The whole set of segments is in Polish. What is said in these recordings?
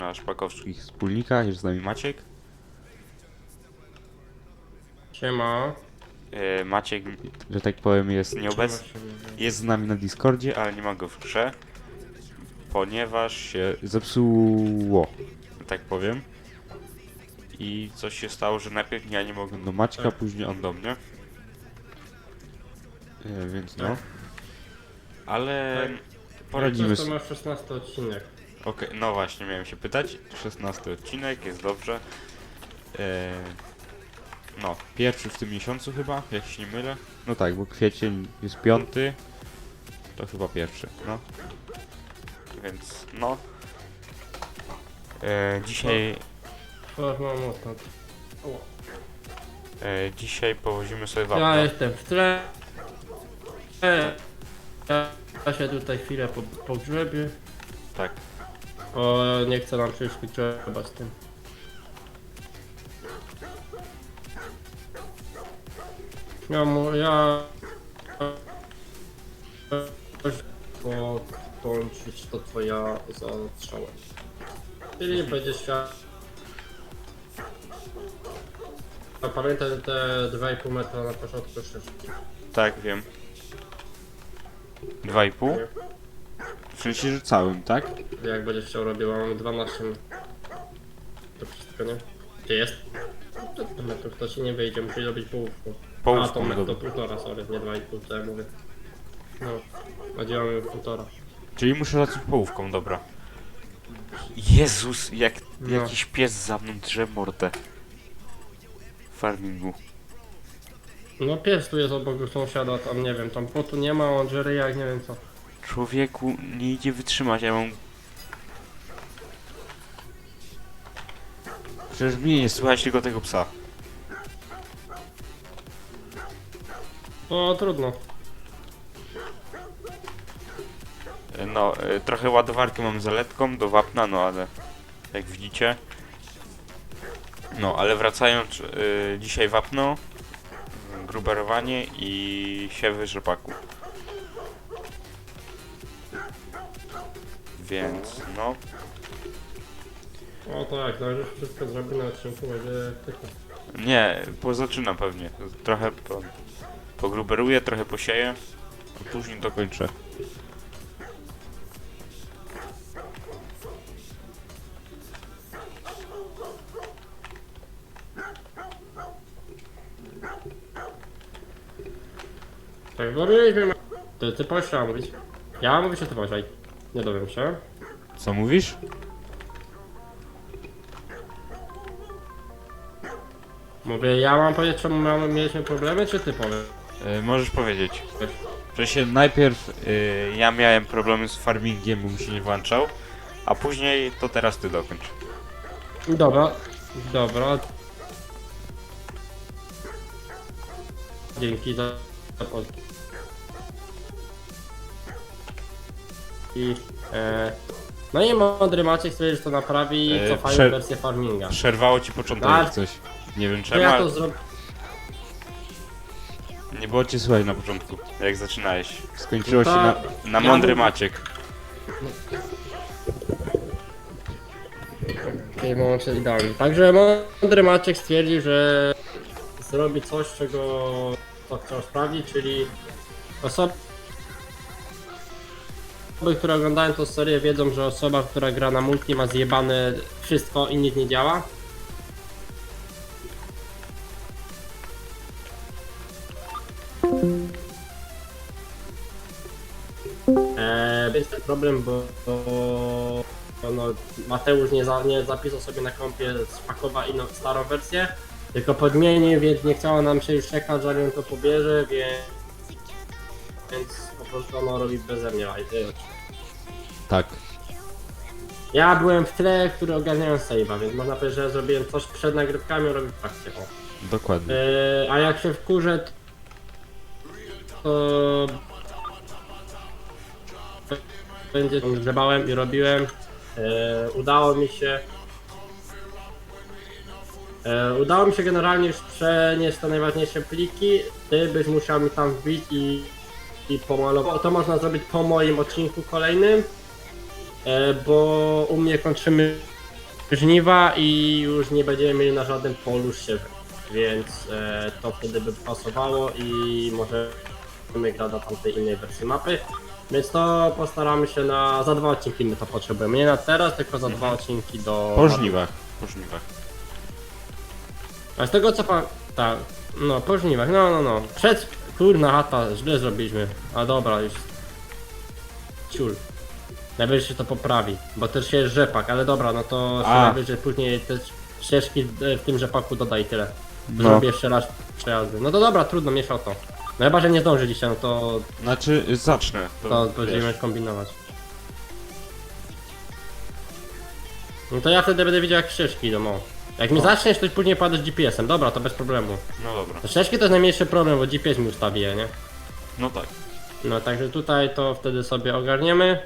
na szpakowskich wspólnikach, jest z nami Maciek. Siema. E, Maciek, że tak powiem, jest nieobecny. Jest z nami na Discordzie, ale nie ma go w grze, ponieważ się zepsuło, że tak powiem. I coś się stało, że najpierw ja nie mogłem do Maćka, później on do mnie. E, więc no. Tak. Ale Tak. poradzimy To sobie. masz 16 odcinek. Okej, no właśnie, miałem się pytać. 16 odcinek, jest dobrze. E, no, pierwszy w tym miesiącu chyba, jak się nie mylę. No tak, bo kwiecień jest piąty. To chyba pierwszy, no. Więc, no. E, dzisiaj, O, mam e, dzisiaj powozimy sobie Ja wapno. jestem w tle. E, Ja, ja się tutaj chwilę po, pogrzebię. Tak. O, nie chcę nam przyjść trzeba z tym. Ja mu, ja... Pokończyć to twoja zastrzała. Czyli będzie świat... A pamiętaj te 2,5 metra na początku szyszki. Tak, wiem. 2,5? W sensie, że całym, tak? Jak będziesz chciał robić, mam 12 To wszystko, nie? Gdzie jest? To, to metrów to ci nie wyjdzie, musi robić połówką. A, to Połówką, metr to dobra. półtora, sorry, nie 2,5, to ja mówię. No, działamy półtora. Czyli muszę zacząć połówką, dobra. Jezus, jak No. jakiś pies za mną drze mordę. W farmingu. No pies tu jest obok sąsiada, tam nie wiem, tam potu nie ma, on żery jak nie wiem co. Człowieku, nie idzie wytrzymać, ja mam... Przecież mnie nie słychać tylko tego psa. No trudno. No, e, trochę ładowarki mam zaletką do wapna, no ale... Jak widzicie... No, ale wracając, e, dzisiaj wapno, gruberowanie i siewy rzepaku. Więc, no, O tak, no już wszystko zrobi na odcinku, będzie tylko. Nie, pozaczynam pewnie. Trochę po, pogruberuję, trochę posieję, a później dokończę. Tak, bo mieliśmy... Ty, ty powiesz, ja mam mówić. Ja mam mówić, czy ty powiesz, Nie dowiem się. Co mówisz? Mówię, ja mam powiedzieć, czemu mamy, mieliśmy problemy, czy ty powiesz? E, możesz powiedzieć. Że się najpierw e, ja miałem problemy z farmingiem, bo mi się nie włączał, a później to teraz ty dokończ. Dobra, dobra. Dzięki za za. I... E, no i mądry Maciek stwierdził, że to naprawi i E, cofają prze- wersję farminga. Przerwało ci początek Tak. jak coś. Nie wiem To czemu, ja ale to zrobię. nie było cię słychać na początku, jak zaczynałeś. Skończyło się To na, na ja mądry mówię- Maciek. Okej, momencie idealnie. Także mądry Maciek stwierdził, że zrobi coś, czego to chciał sprawdzić, czyli osoby, które oglądają tą serię wiedzą, że osoba, która gra na multi ma zjebane wszystko i nic nie działa. Eee, więc ten problem, bo, bo no, Mateusz nie, za, nie zapisał sobie na kompie z Pakowa inną starą wersję, tylko podmienił, więc nie chciało nam się już czekać, zanim on to pobierze, więc, więc prostu ono robi beze mnie live. Tak. Ja byłem w tle, który ogarniałem save'a, więc można powiedzieć, że zrobiłem coś przed nagrywkami, robię w. O. Dokładnie. Eee, a jak się wkurzę, to będzie grzebałem i robiłem. Eee, udało mi się. Eee, udało mi się generalnie już przenieść te najważniejsze pliki. Ty byś musiał mi tam wbić i, i pomalować. To można zrobić po moim odcinku kolejnym. E, bo u mnie kończymy żniwa i już nie będziemy mieli na żadnym polu siewy. Więc e, to wtedy by pasowało i możemy grać na tamtej innej wersji mapy. Więc to postaramy się na. za dwa odcinki my to potrzebujemy. Nie na teraz, tylko za dwa odcinki do. Po żniwach. Po żniwach. A z tego co pan. Tak, no po żniwach, no no no. Przed. Kurna chata, źle zrobiliśmy. A dobra, już. Ciul. Najwyżej się to poprawi, bo też się jest rzepak, ale dobra, no to się A. najwyżej później te ścieżki e, w tym rzepaku dodaj tyle. No. Zrobię jeszcze raz przejazdy. No to dobra, trudno, miesza o to. No chyba, że nie zdążyliście, no to, Znaczy, zacznę. to będziemy kombinować. No to ja wtedy będę widział jak ścieżki idą, o. Jak mi zaczniesz, to później padasz GPS-em. Dobra, to bez problemu. No dobra. Ścieżki to jest najmniejszy problem, bo GPS mi ustawi je, nie? No tak. No także tutaj to wtedy sobie ogarniemy.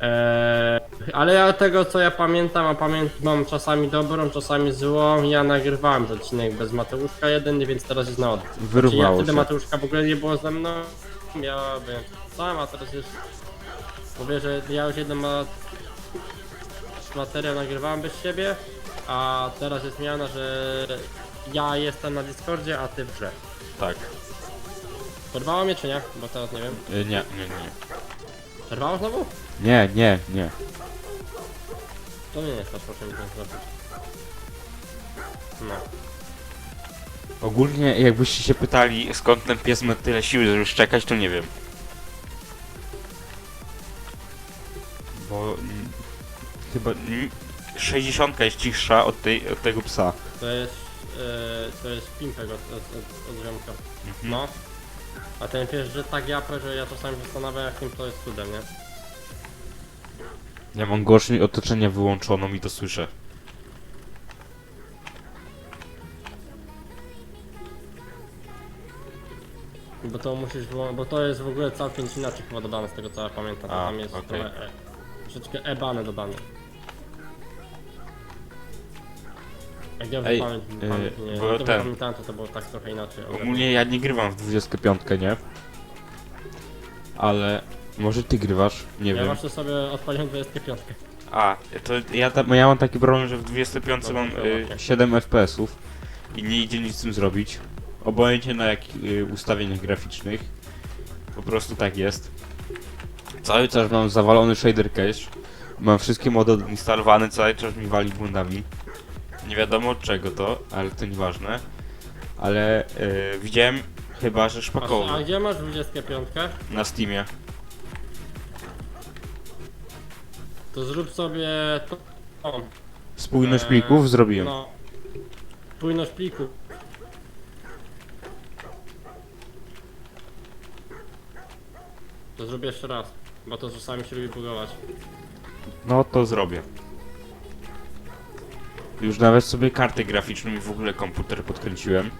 Eee, ale ja tego co ja pamiętam, a pamiętam mam czasami dobrą, czasami złą, ja nagrywałem odcinek bez Mateuszka jeden, więc teraz jest na odwrót. Jak Wyrwało wtedy się. Mateuszka w ogóle nie było ze mną, ja byłem sam, a teraz już mówię, że ja już jeden ma... materiał nagrywałem bez siebie, a teraz jest zmiana, że ja jestem na Discordzie, a ty w grze. Tak. Porwało mnie czy nie? Bo teraz nie wiem. Y, Nie, nie, nie. Przerwało znowu? Nie, nie, nie. To nie jest to, proszę mi to zrobić. No. Ogólnie jakbyście się pytali skąd ten pies ma tyle siły, żeby szczekać, to nie wiem. Bo mm, chyba mm, 60 jest cichsza od, tej, od tego psa. To jest, e, to jest pimpek od, od, od, od. Mhm. No. A ten pies, że tak japę, że ja czasami zastanawiam jakim to jest cudem, nie? Ja mam głośniej otoczenia wyłączoną i to słyszę. Bo to musisz wyłą- bo to jest w ogóle całkiem inaczej chyba dodane z tego co ja pamiętam, A, tam jest okej. trochę e, troszeczkę e-bane dodane. Jak dobrze Ej, pamięć, yy, pamięć nie, bo dobrze ten- pamiętam, to to było tak trochę inaczej. Ogólnie ja nie grywam w 25, nie? Ale może ty grywasz? Nie ja wiem. właśnie sobie odpaliłem 25. A, to ja, tam, ja mam taki problem, że w 25 No, mam y, okej. 7 FPS-ów i nie idzie nic z tym zrobić. Obojętnie na jakich y, ustawieniach graficznych. Po prostu tak jest. Cały czas mam zawalony shader cache. Mam wszystkie mody instalowane, cały czas mi wali błędami. Nie wiadomo od czego to, ale to nieważne. Ale y, widziałem chyba, że A, szpakowo a gdzie masz 25? na Steamie. To zrób sobie to. O, Spójność Eee, plików zrobiłem. no. Spójność pliku. To zrobię jeszcze raz, bo to czasami się lubi bugować. No to zrobię. Już nawet sobie kartę graficzną i w ogóle komputer podkręciłem.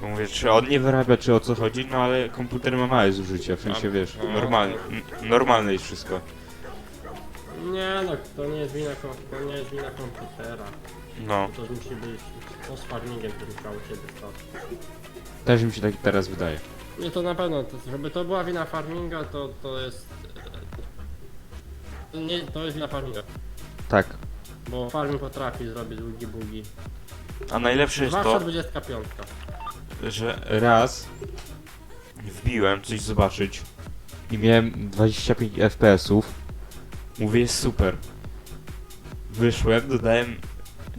Bo mówię, czy on nie wyrabia, czy o co chodzi, no ale komputer ma małe zużycie, w sensie wiesz, no. normalne, normalne jest wszystko. Nie no, to nie jest wina, kom- to nie jest wina komputera. No, To musi być to z farmingiem, który u ciebie stać. też mi się tak teraz wydaje. Nie, to na pewno, to, żeby to była wina farminga, to, to jest... e, Nie, to jest wina farminga. Tak. Bo farming potrafi zrobić długi bugi. A najlepsze jest to, 25. że raz wbiłem coś zobaczyć i miałem 25 FPS-ów. Mówię, jest super. Wyszłem, dodałem...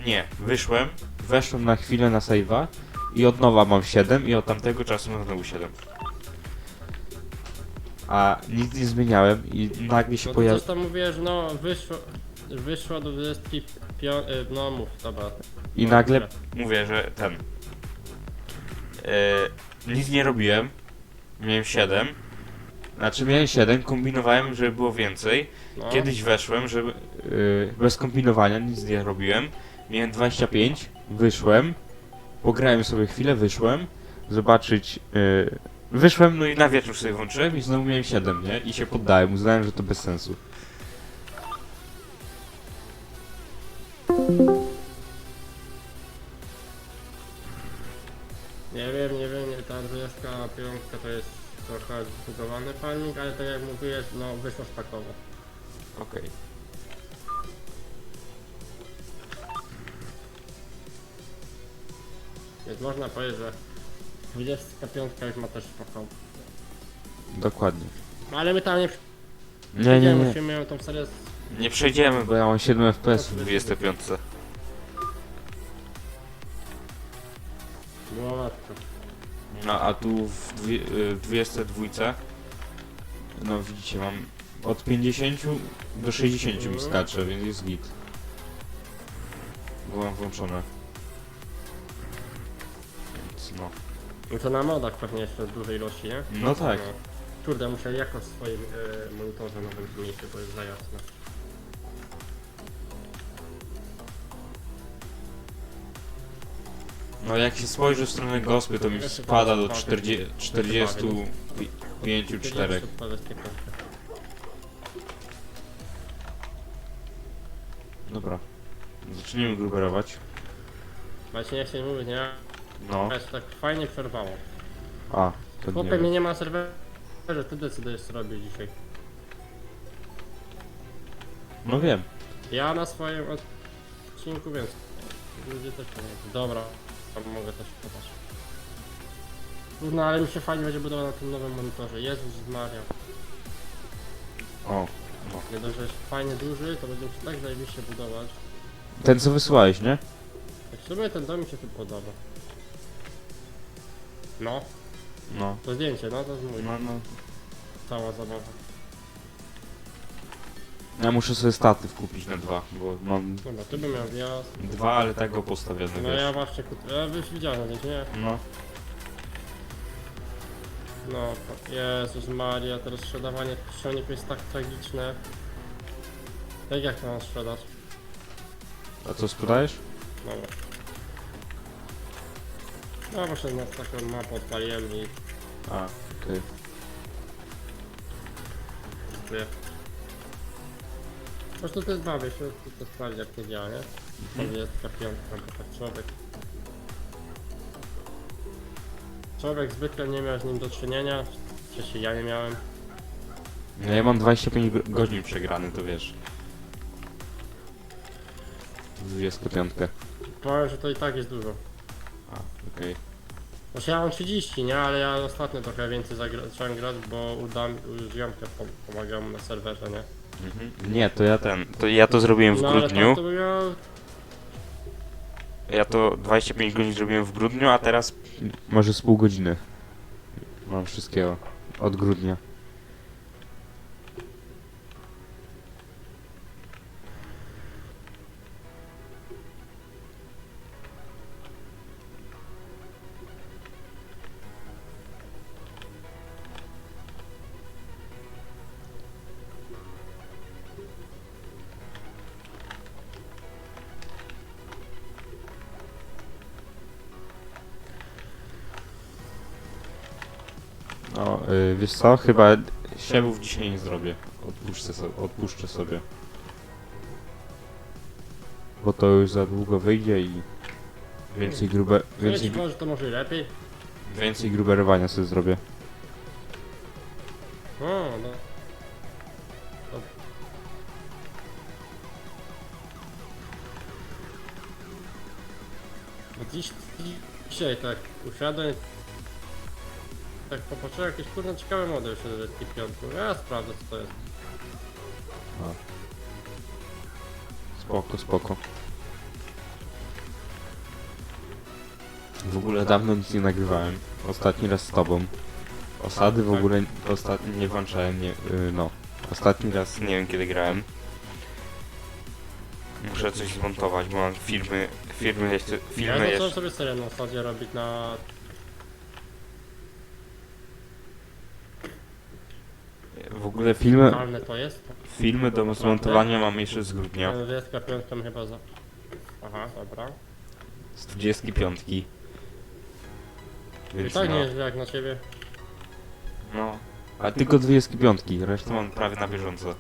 Nie, wyszłem, weszłem na chwilę na save'a i od nowa mam 7 i od tamtego czasu mam znowu 7. A nic nie zmieniałem i nagle się No to pojawił... coś tam mówię, że no wyszło, wyszło do 25, y, no mów, dobra. I No, nagle dobra. mówię, że ten. Yy, nic nie robiłem. Miałem 7. Znaczy miałem 7, kombinowałem, żeby było więcej. No. Kiedyś weszłem, żeby yy, bez kombinowania nic nie robiłem. Miałem 25, wyszłem. Pograłem sobie chwilę, wyszłem. Zobaczyć. Yy, wyszłem, no i na wieczór sobie włączyłem i znowu miałem 7, nie? I się poddałem, uznałem, że to bez sensu. a piątka to jest trochę zbudowany palnik, ale tak jak mówiłeś, no wyszło spakowo. Okej. Okay. Więc można powiedzieć, że 25 już ma też spakowo. Dokładnie. No, ale my tam nie... Nie, nie, nie. Musimy ją tą serię... Nie przejdziemy, bo ja mam 7 FPS w 25. a tu w dwie- y, w 22 no widzicie mam od 50 do 60 mi skacze, więc jest git. Bo mam włączone. Więc no. I to na modach pewnie jeszcze w dużej ilości, nie? No tak. Kurde, muszę jakoś w swoim e, monitorze nowym zmniejszyć, bo jest za jasno. No jak się spojrzy w stronę gospy to mi spada do 40, 45 4. Dobra. Zacznijmy gruberować. Właśnie nie chcę mówić, nie? No. Ale się tak fajnie przerwało. A, to nie Chłopie, mnie wiem. nie ma na serwerze, ty decydujesz co robię dzisiaj. No wiem. Ja na swoim odcinku, więc ludzie też powiem. Dobra, tam mogę też podać. No ale mi się fajnie będzie budował na tym nowym monitorze. Jezus Maria. O. No. Nie dość, że jest fajnie duży, to będzie mi się tak zajebiście budować. Ten co wysłałeś, nie? Tak w sumie ten dom mi się tu podoba. No, No. to zdjęcie, no to jest mój. No, no. Cała zabawa. Ja muszę sobie statyw kupić na dwa, bo mam Dobra, ty bym miał wjazd. dwa, ale tak go postawiony, No ja właśnie, kut- ja już widziałem gdzieś, nie? No. No, Jezus Maria, teraz sprzedawanie ściągników jest tak tragiczne. Jak jak to mam sprzedać? A co sprzedajesz? Dobra. No właśnie na taką mapę odpaliłem i A, okej. wie. Po prostu to jest bawię się, to, sprawdzi jak to działa, nie? To jest taka piątka, bo tak człowiek... Człowiek zwykle nie miał z nim do czynienia, wcześniej ja nie miałem. No ja mam 25 go- godzin przegrany, to wiesz. 25. Powiem, że to i tak jest dużo. A, okej. Znaczy ja mam 30, nie? Ale ja ostatnio trochę więcej zacząłem grać, bo udam, u ziomka pom- pomagał mu na serwerze, nie? Mhm. Nie, to ja ten, to ja to zrobiłem w No ale grudniu. tak to bym miał... Ja to 25 godzin zrobiłem w grudniu, a teraz może z pół godziny. Mam wszystkiego. Od grudnia. No, y, wiesz co? Chyba siewów dzisiaj nie zrobię. Odpuszczę, so, odpuszczę sobie. Bo to już za długo wyjdzie i więcej grube, Więcej... więcej, Może to może i lepiej. więcej gruberowania sobie zrobię. O, no. Bo Dziś, dzisiaj tak usiadłem, tak popatrzyłem, jakieś kurde ciekawe model się z Redki piątku. Ja sprawdzę co to jest. Spoko, spoko. W ogóle dawno nic nie nagrywałem. Ostatni raz z tobą. Osady w Tak. ogóle ostatnio nie włączałem, nie, y, no. Ostatni raz nie wiem kiedy grałem. Muszę coś zmontować, bo mam filmy, filmy jeszcze, Ja filmy zacząłem jeszcze. sobie serię na osadzie robić na... W ogóle filmy, Normalne to jest. filmy do zmontowania mam jeszcze z grudnia. Dwudziestka piątką chyba za... Aha, dobra. Z 25. I Więc tak no, nie jest źle jak na ciebie. no. A tylko 25, resztę mam prawie na bieżąco.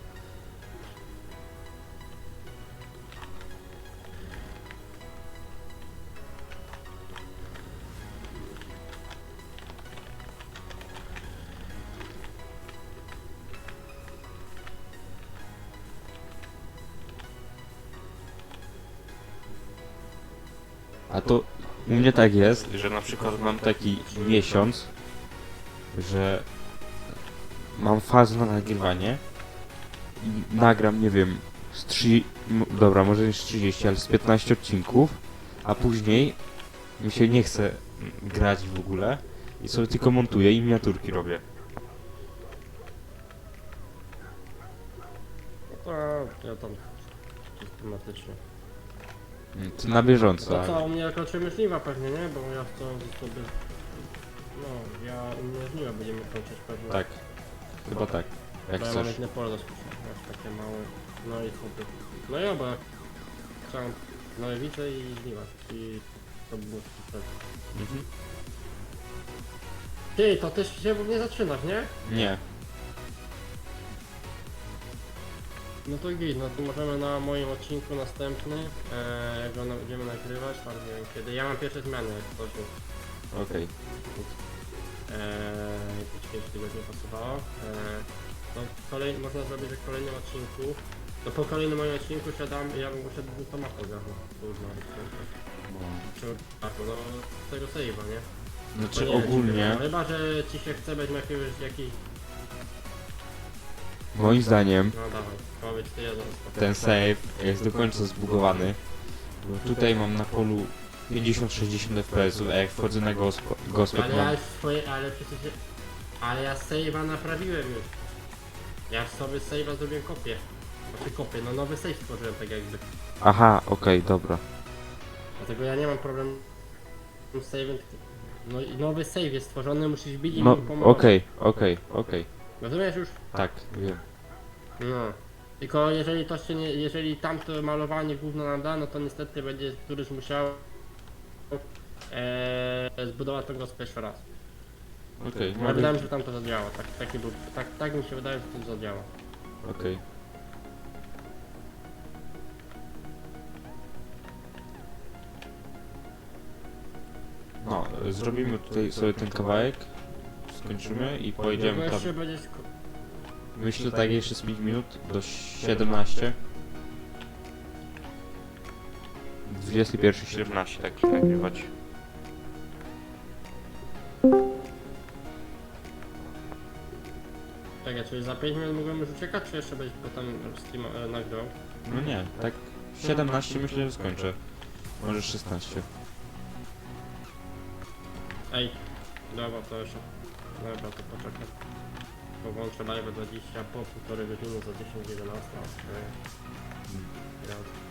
To U mnie tak jest, że na przykład mam taki miesiąc, że mam fazę na nagrywanie i nagram, nie wiem, z 3, m- dobra, może nie z 30, ale z 15 odcinków, a później mi się nie chce grać w ogóle i sobie tylko montuję i miniaturki robię. No to ja tam systematycznie. To na bieżąco, To co, u mnie żniwa pewnie, nie? Bo ja chcę sobie... No, ja u mnie żniwa będziemy kończyć pewnie. Tak, chyba tak, jak Bo ja mam chcesz. jedne pole do spuszczenia, masz takie małe. No i sobie. No i oba. Chciałem Nojewice i żniwa. I to było super. Mhm. Ty, to też się nie zaczynasz, nie? Nie, No to git, no to możemy na moim odcinku następny, e, jak go na, będziemy nagrywać, tam nie wiem kiedy. Ja mam pierwsze zmiany, jak ktoś jest. okej. Eee, jeśli tego nie pasowało. Eee, to kolej, można zrobić, że w kolejnym odcinku, to po kolejnym moim odcinku siadam, ja bym musiał to mapę ogarnąć. Trudno. Czy tak, no z tego save'a, nie? Znaczy nie wiem, ogólnie, Chyba, że ci się chce być jakiegoś, jakiś... moim zdaniem, No dawaj, powiedz ty ja zostaw. ten save jest do końca zbugowany. Bo tutaj mam na polu 50-60 fps, a jak wchodzę na gospo, Ale ja swoje, ale przecież... Ale ja save'a naprawiłem już. Ja sobie save'a zrobiłem kopię. Znaczy kopię, no nowy save stworzyłem tak jakby. Aha, okej, dobra. Dlatego ja nie mam problemu z save'em. No i nowy save jest stworzony, musisz bić i No, mi pomagać. okej, okej, okej. Rozumiesz już? Tak, wiem. No. Tylko jeżeli to się nie, jeżeli tamto malowanie gówno nam da, no to niestety będzie któryś musiał e, zbudować tego gospę jeszcze raz. Okej, Ale wydaje mi się, że tam to zadziała. Tak, taki był, tak, tak mi się wydaje, że to zadziała. okej. No, zrobimy tutaj sobie ten kawałek, skończymy i pojedziemy tam. jeszcze będzie Myślę tak jeszcze z 5 minut do 17. 21.17 tak nagrywać. Czekaj, czyli za 5 minut mogłem już uciekać, czy jeszcze być potem stream e, nagrał? No nie, tak 17 myślę, że skończę. Może 16. Ej, dobra, to jeszcze. Dobra, to poczekaj. Powłączę live 20 po półtorej godziny za 10 11 okej. Ja.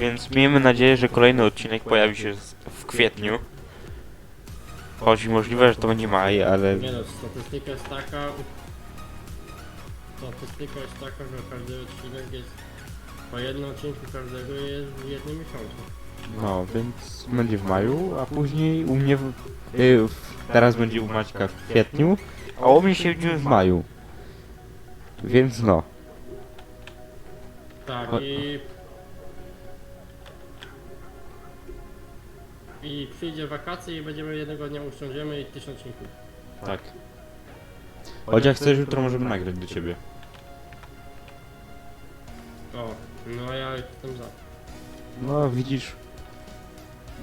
Więc miejmy nadzieję, że kolejny odcinek pojawi się w kwietniu. Choć możliwe, że to będzie maj, ale Nie no, statystyka jest taka. Statystyka jest taka, że każdy odcinek jest. Po jednym odcinku każdego jest w jednym miesiącu. no, więc będzie w maju, a później u mnie w, y, w, teraz będzie u Maćka w kwietniu, a u mnie się będzie w maju. Więc no, Tak, i... I przyjdzie wakacje i będziemy jednego dnia usiądziemy i tysiąc odcinków. tak. Choć jak chcesz, jutro możemy nagrać do ciebie. O, no ja jestem za. No, widzisz.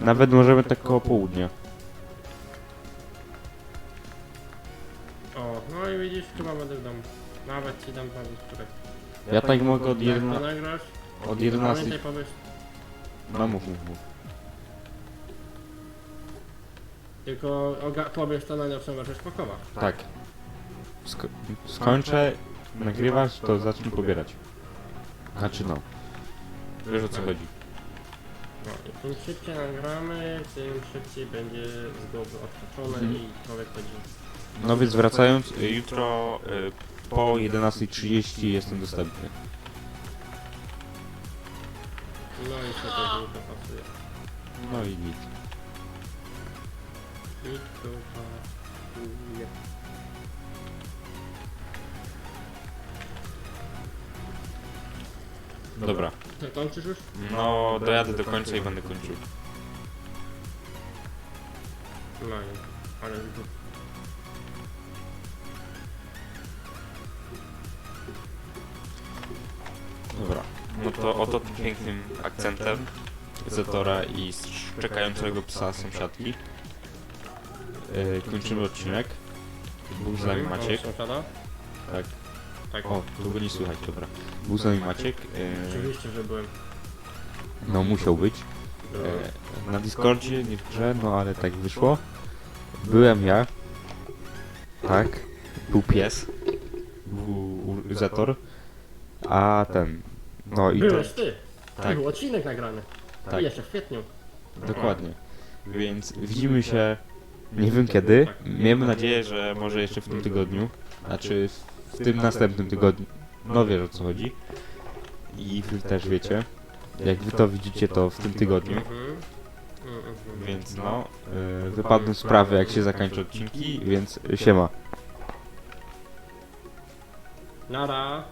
Nawet możemy tak koło południa. O, no i widzisz, chyba będę w domu. Nawet ci dam pan którek. Ja tak mogę od Jak to 11. nagrasz? Od 11. Pamiętaj powiesz, No mów, mów, mów. Tylko oga- powiesz to najlepszą wersję szpakowa. Tak. Sko skończę nagrywać, to zacznę pobierać. Znaczy no. Wiesz o co chodzi. No i tym szybciej nagramy, tym szybciej będzie z głowy odhaczone Mhm. i człowiek będzie... No więc wracając, y, jutro y, po 11.30 jestem dostępny. No i mi to pasuje. No i nic. I to pasuje. Dobra. Ty kończysz już? No, dojadę do końca i będę kończył. No i... Ale... Dobra. No to oto tym pięknym akcentem Zetora i czekającego psa sąsiadki yy, kończymy odcinek. Był z nami Maciek. Tak. Tak. O, tu go nie słychać, dobra. Był z nami Maciek. Yy, Oczywiście, że byłem. no musiał być. E, na Discordzie, nie w grze, no ale tak wyszło. Byłem ja. Tak. Był pies. Był Zetor. A ten. No i to. Byłeś ty! Tak, Był odcinek nagrany. tak, I jeszcze w kwietniu. dokładnie. Więc widzimy się nie wiem kiedy. Miejmy nadzieję, że może jeszcze w tym tygodniu. Znaczy w tym następnym tygodniu. No wiesz o co chodzi. I wy też wiecie. Jak wy to widzicie, to w tym tygodniu. Więc no, y, wypadną sprawy jak się zakończą odcinki, więc siema. Nara.